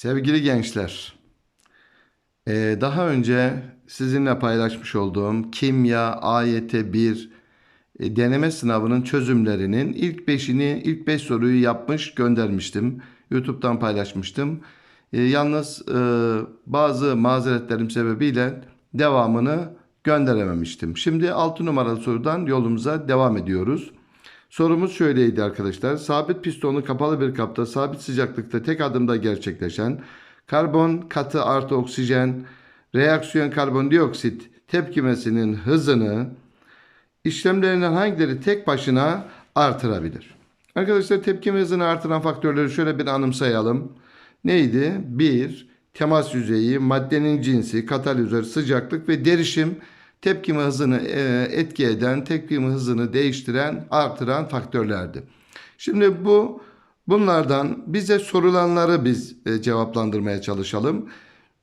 Sevgili gençler, eee, daha önce sizinle paylaşmış olduğum kimya AYT 1 e, deneme sınavının çözümlerinin ilk beşini, ilk beş soruyu yapmış göndermiştim. YouTube'dan paylaşmıştım. E, yalnız e, bazı mazeretlerim sebebiyle devamını gönderememiştim. Şimdi 6 numaralı sorudan yolumuza devam ediyoruz. Sorumuz şöyleydi arkadaşlar. Sabit pistonlu kapalı bir kapta sabit sıcaklıkta tek adımda gerçekleşen karbon katı artı oksijen reaksiyon karbondioksit tepkimesinin hızını işlemlerinden hangileri tek başına artırabilir? Arkadaşlar tepkime hızını artıran faktörleri şöyle bir anımsayalım. Neydi? 1. Temas yüzeyi, maddenin cinsi, katalizör, sıcaklık ve derişim tepkime hızını e, etki eden, tepkime hızını değiştiren, artıran faktörlerdi. Şimdi bu bunlardan bize sorulanları biz e, cevaplandırmaya çalışalım.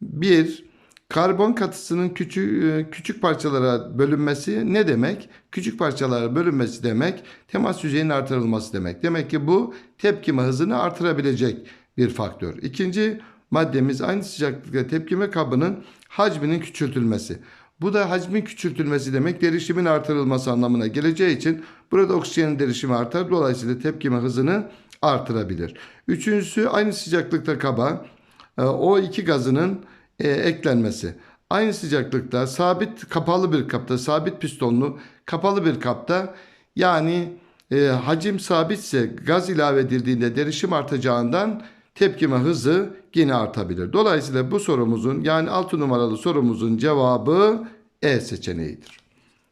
1. Karbon katısının küçük e, küçük parçalara bölünmesi ne demek? Küçük parçalara bölünmesi demek temas yüzeyinin artırılması demek. Demek ki bu tepkime hızını artırabilecek bir faktör. İkinci maddemiz aynı sıcaklıkta tepkime kabının hacminin küçültülmesi. Bu da hacmin küçültülmesi demek derişimin artırılması anlamına geleceği için burada oksijenin derişimi artar. Dolayısıyla tepkime hızını artırabilir. Üçüncüsü aynı sıcaklıkta kaba e, O2 gazının e, eklenmesi. Aynı sıcaklıkta sabit kapalı bir kapta, sabit pistonlu kapalı bir kapta yani e, hacim sabitse gaz ilave edildiğinde derişim artacağından tepkime hızı yine artabilir. Dolayısıyla bu sorumuzun yani 6 numaralı sorumuzun cevabı E seçeneğidir.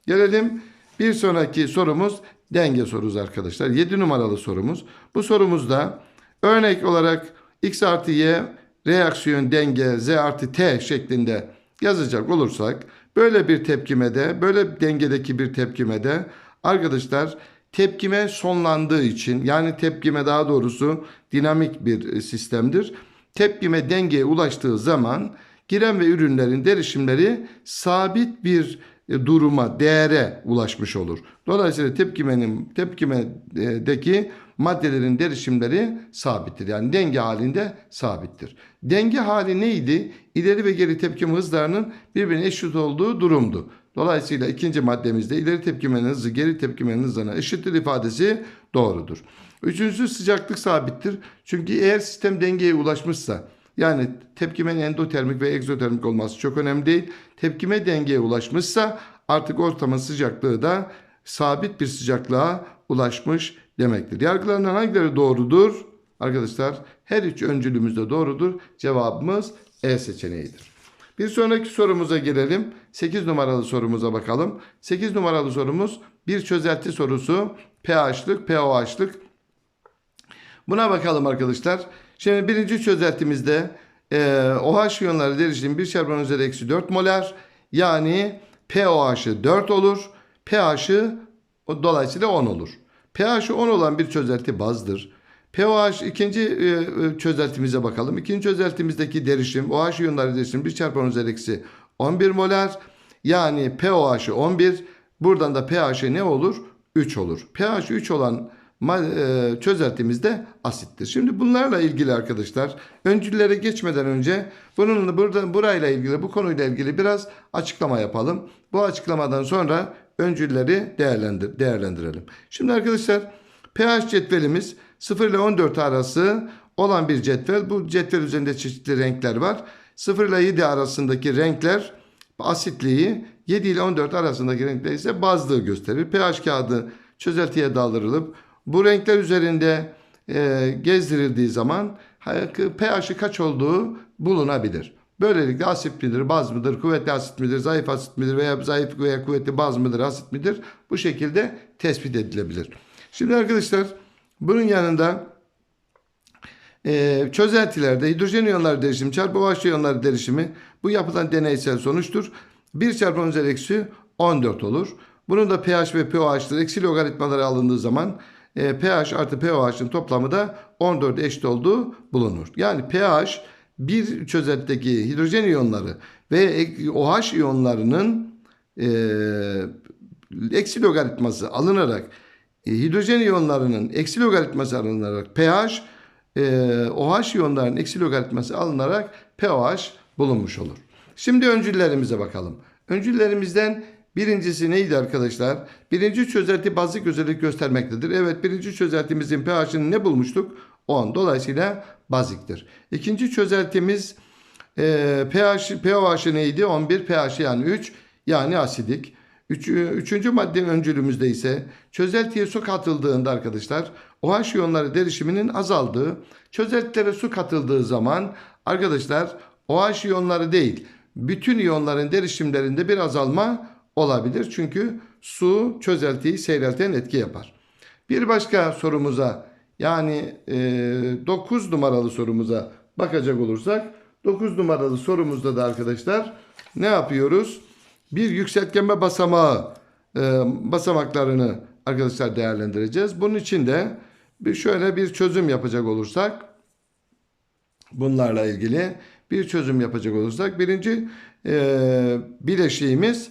Gelelim bir sonraki sorumuz denge sorusu arkadaşlar. 7 numaralı sorumuz. Bu sorumuzda örnek olarak x artı y reaksiyon denge z artı t şeklinde yazacak olursak böyle bir tepkimede böyle dengedeki bir tepkimede arkadaşlar tepkime sonlandığı için yani tepkime daha doğrusu dinamik bir sistemdir. Tepkime dengeye ulaştığı zaman giren ve ürünlerin derişimleri sabit bir e, duruma, değere ulaşmış olur. Dolayısıyla tepkimenin tepkimedeki maddelerin derişimleri sabittir. Yani denge halinde sabittir. Denge hali neydi? İleri ve geri tepkime hızlarının birbirine eşit olduğu durumdu. Dolayısıyla ikinci maddemizde ileri tepkimenin hızı geri tepkimenin hızına eşittir ifadesi doğrudur. Üçüncüsü sıcaklık sabittir. Çünkü eğer sistem dengeye ulaşmışsa yani tepkimenin endotermik ve egzotermik olması çok önemli değil. Tepkime dengeye ulaşmışsa artık ortamın sıcaklığı da sabit bir sıcaklığa ulaşmış demektir. Yargılarından hangileri doğrudur? Arkadaşlar her üç öncülümüz de doğrudur. Cevabımız E seçeneğidir. Bir sonraki sorumuza gelelim. 8 numaralı sorumuza bakalım. 8 numaralı sorumuz bir çözelti sorusu. pH'lık, pOH'lık. Buna bakalım arkadaşlar. Şimdi birinci çözeltimizde e, OH iyonları derişim 1 çarpı 10 üzeri eksi 4 molar. Yani pOH'ı 4 olur. pH'ı dolayısıyla 10 olur. pH'ı 10 olan bir çözelti bazdır. pOH ikinci e, çözeltimize bakalım. İkinci çözeltimizdeki derişim OH iyonları derişim 1 çarpı 10 üzeri eksi 11 molar. Yani pOH'ı 11. Buradan da pH'ı ne olur? 3 olur. pH 3 olan e, çözeltimizde asittir. Şimdi bunlarla ilgili arkadaşlar öncüllere geçmeden önce bunun burada burayla ilgili bu konuyla ilgili biraz açıklama yapalım. Bu açıklamadan sonra öncülleri değerlendir, değerlendirelim. Şimdi arkadaşlar pH cetvelimiz 0 ile 14 arası olan bir cetvel. Bu cetvel üzerinde çeşitli renkler var. 0 ile 7 arasındaki renkler asitliği 7 ile 14 arasındaki renkler ise bazlığı gösterir. pH kağıdı çözeltiye daldırılıp bu renkler üzerinde e, gezdirildiği zaman pH'i kaç olduğu bulunabilir. Böylelikle asit midir, baz mıdır, kuvvetli asit midir, zayıf asit midir veya zayıf veya kuvvetli baz mıdır, asit midir bu şekilde tespit edilebilir. Şimdi arkadaşlar bunun yanında e, çözeltilerde hidrojen iyonları derişimi çarpı OH iyonları derişimi bu yapılan deneysel sonuçtur. 1 çarpı 10 üzeri eksi 14 olur. Bunun da pH ve pOH'ları eksi logaritmaları alındığı zaman e, pH artı pOH'ın toplamı da 14 eşit olduğu bulunur. Yani pH bir çözeltideki hidrojen iyonları ve OH iyonlarının e, eksi logaritması alınarak hidrojen iyonlarının eksi logaritması alınarak pH e, OH iyonlarının eksi logaritması alınarak pOH bulunmuş olur. Şimdi öncüllerimize bakalım. Öncüllerimizden birincisi neydi arkadaşlar? Birinci çözelti bazik özellik göstermektedir. Evet birinci çözeltimizin pH'ini ne bulmuştuk? 10. Dolayısıyla baziktir. İkinci çözeltimiz e, pH, pOH'ı neydi? 11 pH yani 3 yani asidik. Üç, üçüncü madde öncülümüzde ise çözeltiye su katıldığında arkadaşlar OH iyonları derişiminin azaldığı, çözeltilere su katıldığı zaman arkadaşlar OH iyonları değil bütün iyonların derişimlerinde bir azalma olabilir. Çünkü su çözeltiyi seyrelten etki yapar. Bir başka sorumuza yani 9 numaralı sorumuza bakacak olursak 9 numaralı sorumuzda da arkadaşlar ne yapıyoruz? Bir yükseltgenme basamağı e, basamaklarını arkadaşlar değerlendireceğiz. Bunun için de bir şöyle bir çözüm yapacak olursak bunlarla ilgili bir çözüm yapacak olursak birinci e, bileşiğimiz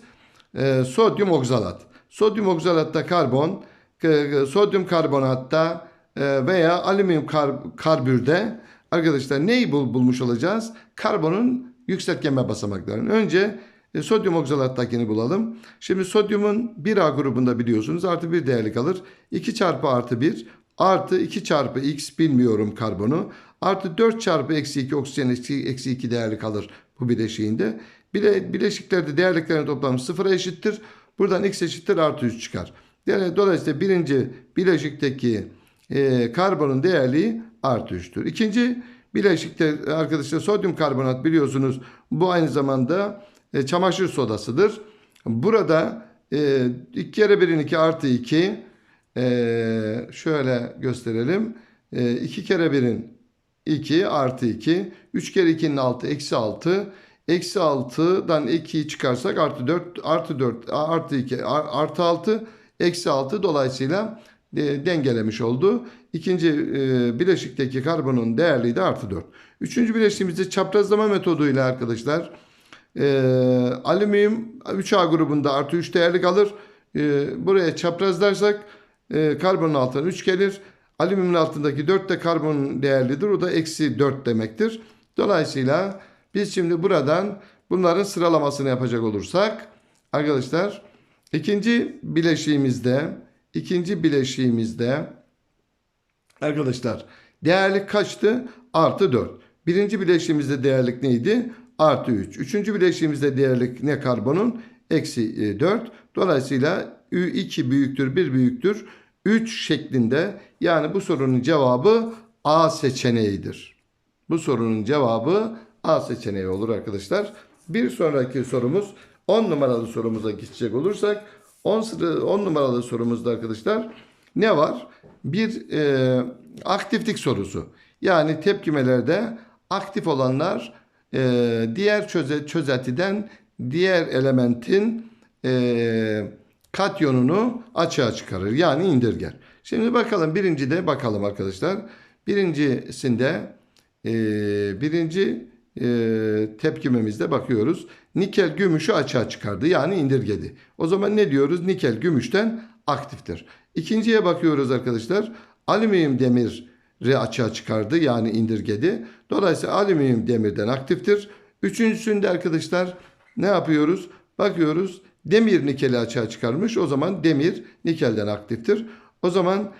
e, sodyum oksalat. Sodyum oksalatta karbon, e, sodyum karbonatta e, veya alüminyum kar, karbürde arkadaşlar neyi bul, bulmuş olacağız? Karbonun yükseltgenme basamaklarını. Önce e, sodyum oksalattakini bulalım. Şimdi sodyumun 1A grubunda biliyorsunuz artı 1 değerli kalır. 2 çarpı artı 1 artı 2 çarpı x bilmiyorum karbonu. Artı 4 çarpı eksi 2 oksijen eksi, eksi 2 değerli kalır bu bileşiğinde. Bile, bileşiklerde değerliklerin toplamı sıfıra eşittir. Buradan x eşittir artı 3 çıkar. Yani dolayısıyla birinci bileşikteki e, karbonun değerliği artı 3'tür. İkinci bileşikte arkadaşlar sodyum karbonat biliyorsunuz bu aynı zamanda e, çamaşır sodasıdır. Burada e, 2 kere 1'in 2 artı 2 e, şöyle gösterelim. E, 2 kere 1'in 2 artı 2. 3 kere 2'nin 6 eksi 6. Eksi 6'dan 2'yi çıkarsak artı 4 artı 4 artı 2 artı 6 eksi 6 dolayısıyla e, dengelemiş oldu. İkinci e, bileşikteki karbonun değerliği de artı 4. Üçüncü bileşiğimizde çaprazlama metoduyla arkadaşlar e, alüminyum 3A grubunda artı 3 değerli kalır. E, buraya çaprazlarsak e, karbonun altına 3 gelir. Alüminyumun altındaki 4 de karbon değerlidir. O da eksi 4 demektir. Dolayısıyla biz şimdi buradan bunların sıralamasını yapacak olursak arkadaşlar ikinci bileşiğimizde ikinci bileşiğimizde arkadaşlar değerlik kaçtı? Artı 4. Birinci bileşiğimizde değerlik neydi? Artı 3. Üçüncü bileşiğimizde değerlik ne karbonun? Eksi 4. Dolayısıyla Ü2 büyüktür 1 büyüktür 3 şeklinde yani bu sorunun cevabı A seçeneğidir. Bu sorunun cevabı A seçeneği olur arkadaşlar. Bir sonraki sorumuz 10 numaralı sorumuza geçecek olursak 10, sıra, 10 numaralı sorumuzda arkadaşlar ne var? Bir e, aktiflik sorusu. Yani tepkimelerde aktif olanlar e, diğer çöze, çözeltiden diğer elementin e, katyonunu açığa çıkarır. Yani indirger. Şimdi bakalım birincide bakalım arkadaşlar. Birincisinde e, birinci e, tepkimemizde bakıyoruz. Nikel gümüşü açığa çıkardı yani indirgedi. O zaman ne diyoruz? Nikel gümüşten aktiftir. İkinciye bakıyoruz arkadaşlar. Alüminyum demiri açığa çıkardı yani indirgedi. Dolayısıyla alüminyum demirden aktiftir. Üçüncüsünde arkadaşlar ne yapıyoruz? Bakıyoruz demir nikeli açığa çıkarmış. O zaman demir nikelden aktiftir. O zaman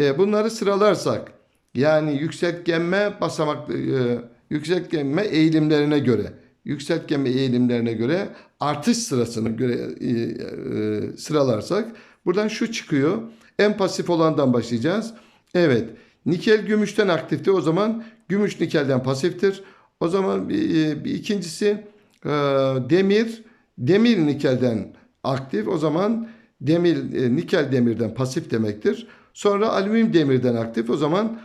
e, bunları sıralarsak yani yükseltgenme basamak e, yükseltgenme eğilimlerine göre yükseltgenme eğilimlerine göre artış sırasını göre e, e, sıralarsak buradan şu çıkıyor. En pasif olandan başlayacağız. Evet. Nikel gümüşten aktifti. O zaman gümüş nikelden pasiftir. O zaman bir, bir ikincisi e, demir demir nikelden aktif. O zaman demir e, nikel demirden pasif demektir. Sonra alüminyum demirden aktif. O zaman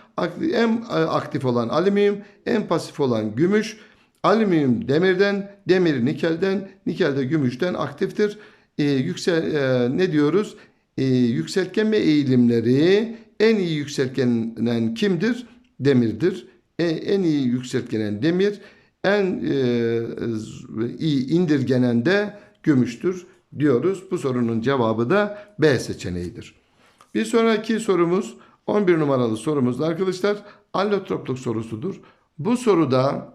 en aktif olan alüminyum, en pasif olan gümüş. Alüminyum demirden, demir nikelden, nikel de gümüşten aktiftir. Ee, yüksel e, ne diyoruz? Ee, yükseltgenme eğilimleri en iyi yükseltgenen kimdir? Demirdir. E, en iyi yükseltgenen demir, en e, iyi indirgenen de gümüştür diyoruz. Bu sorunun cevabı da B seçeneğidir. Bir sonraki sorumuz 11 numaralı sorumuzda arkadaşlar allotropluk sorusudur. Bu soruda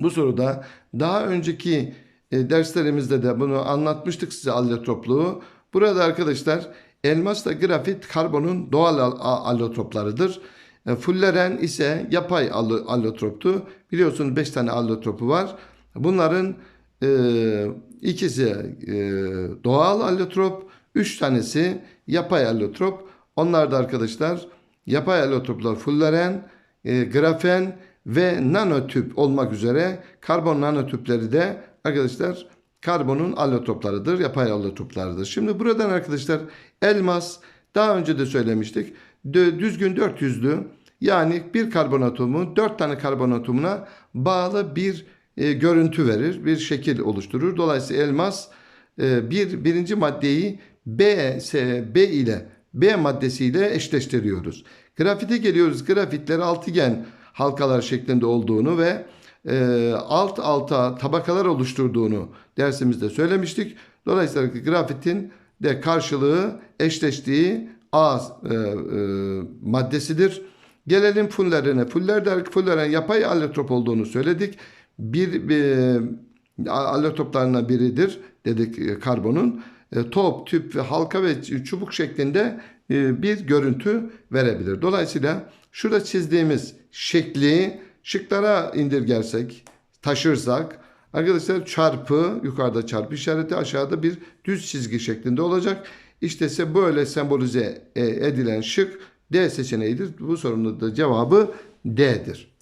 bu soruda daha önceki e, derslerimizde de bunu anlatmıştık size allotropluğu. Burada arkadaşlar elmasla grafit karbonun doğal allotroplarıdır. E, Fulleren ise yapay allo- allotroptu. Biliyorsunuz 5 tane allotropu var. Bunların e, ikisi e, doğal allotrop, 3 tanesi yapay allotrop. Onlar da arkadaşlar yapay allotroplar fulleren, e, grafen ve nanotüp olmak üzere karbon nanotüpleri de arkadaşlar karbonun allotroplarıdır, yapay allotroplarıdır. Şimdi buradan arkadaşlar elmas daha önce de söylemiştik. Düzgün 400'lü yani bir karbon atomu 4 tane karbon atomuna bağlı bir e, görüntü verir, bir şekil oluşturur. Dolayısıyla elmas e, bir birinci maddeyi B, S, B ile B maddesiyle eşleştiriyoruz. Grafite geliyoruz. Grafitler altıgen halkalar şeklinde olduğunu ve e, alt alta tabakalar oluşturduğunu dersimizde söylemiştik. Dolayısıyla grafitin de karşılığı eşleştiği A e, e, maddesidir. Gelelim fullerine. Fuller de fulleren yapay allotrop olduğunu söyledik. Bir, bir allotroplarından biridir dedik e, karbonun. E, top, tüp ve halka ve çubuk şeklinde e, bir görüntü verebilir. Dolayısıyla şurada çizdiğimiz şekli şıklara indirgersek, taşırsak arkadaşlar çarpı yukarıda çarpı işareti aşağıda bir düz çizgi şeklinde olacak. İşte ise böyle sembolize e, edilen şık D seçeneğidir. Bu sorunun da cevabı D'dir.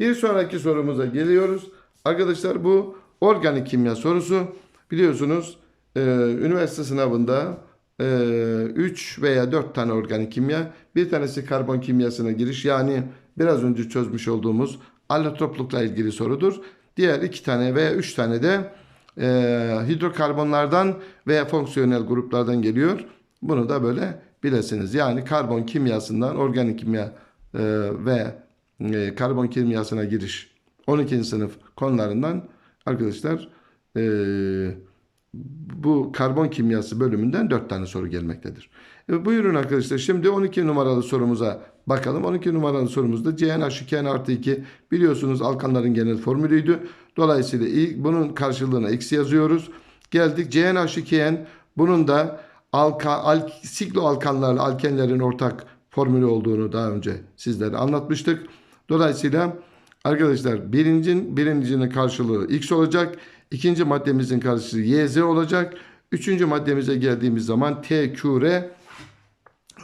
Bir sonraki sorumuza geliyoruz. Arkadaşlar bu organik kimya sorusu. Biliyorsunuz e, üniversite sınavında 3 veya 4 tane organik kimya. Bir tanesi karbon kimyasına giriş yani biraz önce çözmüş olduğumuz allotroplukla ilgili sorudur. Diğer 2 tane veya 3 tane de e, hidrokarbonlardan veya fonksiyonel gruplardan geliyor. Bunu da böyle bilesiniz. Yani karbon kimyasından organik kimya e, ve e, karbon kimyasına giriş 12. sınıf konularından arkadaşlar e, bu karbon kimyası bölümünden 4 tane soru gelmektedir. E, buyurun arkadaşlar şimdi 12 numaralı sorumuza bakalım. 12 numaralı sorumuzda CnH2n artı 2 biliyorsunuz alkanların genel formülüydü. Dolayısıyla bunun karşılığına x yazıyoruz. Geldik CnH2n bunun da alka, al, sikloalkanlarla alkenlerin ortak formülü olduğunu daha önce sizlere anlatmıştık. Dolayısıyla arkadaşlar birincin birincinin karşılığı x olacak. İkinci maddemizin karşılığı YZ olacak. Üçüncü maddemize geldiğimiz zaman TQR.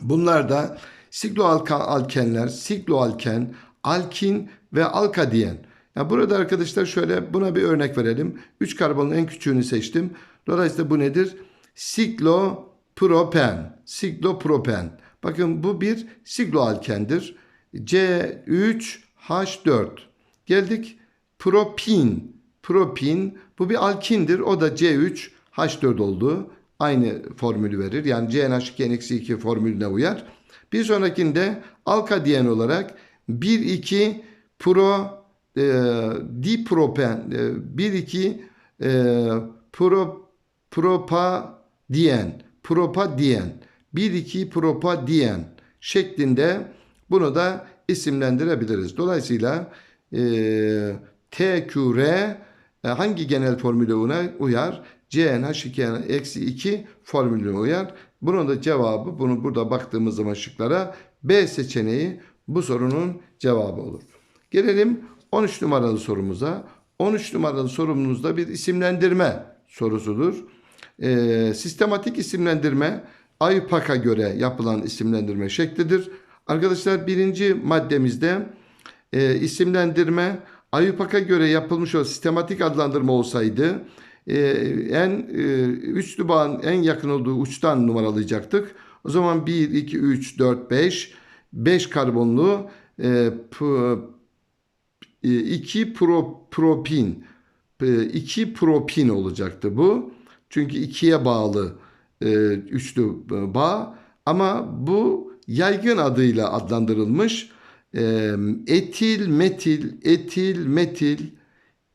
Bunlar da sikloalkenler, sikloalken, alkin ve alkadiyen. Yani burada arkadaşlar şöyle buna bir örnek verelim. 3 karbonun en küçüğünü seçtim. Dolayısıyla bu nedir? Siklopropen. Siklopropen. Bakın bu bir sikloalkendir. C3H4. Geldik propin. Propin bu bir alkindir. O da C3H4 oldu. Aynı formülü verir. Yani CnH2-2 formülüne uyar. Bir sonrakinde alkadiyen olarak 1-2 pro e, dipropen e, 1-2 e, pro, propadiyen propadiyen 1-2 propadiyen şeklinde bunu da isimlendirebiliriz. Dolayısıyla e, TQR e, hangi genel formüle uyar? CnH2-2 formülüne uyar. Bunun da cevabı, bunu burada baktığımız zaman şıklara B seçeneği bu sorunun cevabı olur. Gelelim 13 numaralı sorumuza. 13 numaralı sorumuzda bir isimlendirme sorusudur. E, sistematik isimlendirme AYPAK'a göre yapılan isimlendirme şeklidir. Arkadaşlar birinci maddemizde e, isimlendirme AYPAK'a göre yapılmış o sistematik adlandırma olsaydı e, en e, üçlü bağın en yakın olduğu uçtan numaralayacaktık. O zaman 1, 2, 3, 4, 5 5 karbonlu e, p, 2 pro, propin 2 propin olacaktı bu. Çünkü ikiye bağlı e, üçlü bağ ama bu yaygın adıyla adlandırılmış etil metil etil metil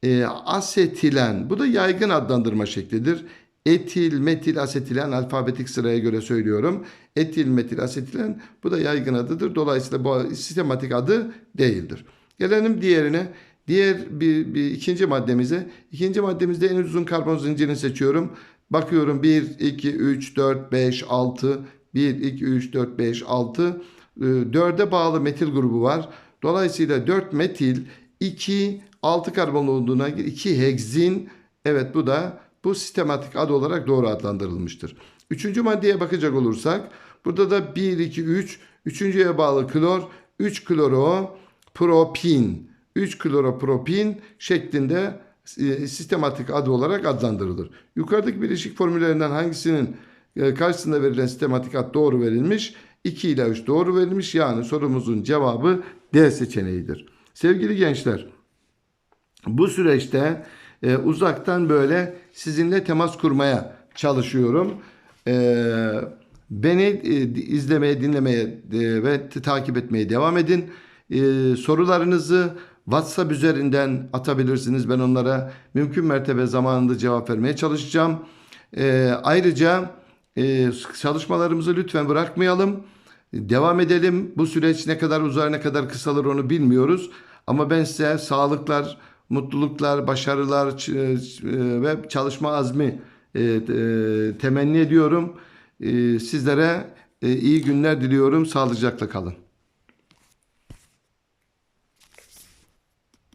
e, asetilen bu da yaygın adlandırma şeklidir. Etil, metil, asetilen alfabetik sıraya göre söylüyorum. Etil, metil, asetilen bu da yaygın adıdır. Dolayısıyla bu sistematik adı değildir. Gelelim diğerine. Diğer bir, bir ikinci maddemize. İkinci maddemizde en uzun karbon zincirini seçiyorum. Bakıyorum 1, 2, 3, 4, 5, 6. 1, 2, 3, 4, 5, 6. 4'e bağlı metil grubu var. Dolayısıyla 4 metil 2 6 karbon olduğuna göre 2 heksin evet bu da bu sistematik ad olarak doğru adlandırılmıştır. Üçüncü maddeye bakacak olursak burada da 1 2 3 üçüncüye bağlı klor 3 kloro propin 3 kloropropin şeklinde e, sistematik adı olarak adlandırılır. Yukarıdaki bileşik formüllerinden hangisinin e, karşısında verilen sistematik ad doğru verilmiş? 2 ile 3 doğru verilmiş. Yani sorumuzun cevabı D seçeneğidir. Sevgili gençler, bu süreçte e, uzaktan böyle sizinle temas kurmaya çalışıyorum. E, beni e, izlemeye, dinlemeye e, ve takip etmeye devam edin. E, sorularınızı WhatsApp üzerinden atabilirsiniz. Ben onlara mümkün mertebe zamanında cevap vermeye çalışacağım. E, ayrıca e, çalışmalarımızı lütfen bırakmayalım. Devam edelim. Bu süreç ne kadar uzar ne kadar kısalır onu bilmiyoruz. Ama ben size sağlıklar, mutluluklar, başarılar e, ve çalışma azmi e, e, temenni ediyorum. Sizlere iyi günler diliyorum. Sağlıcakla kalın.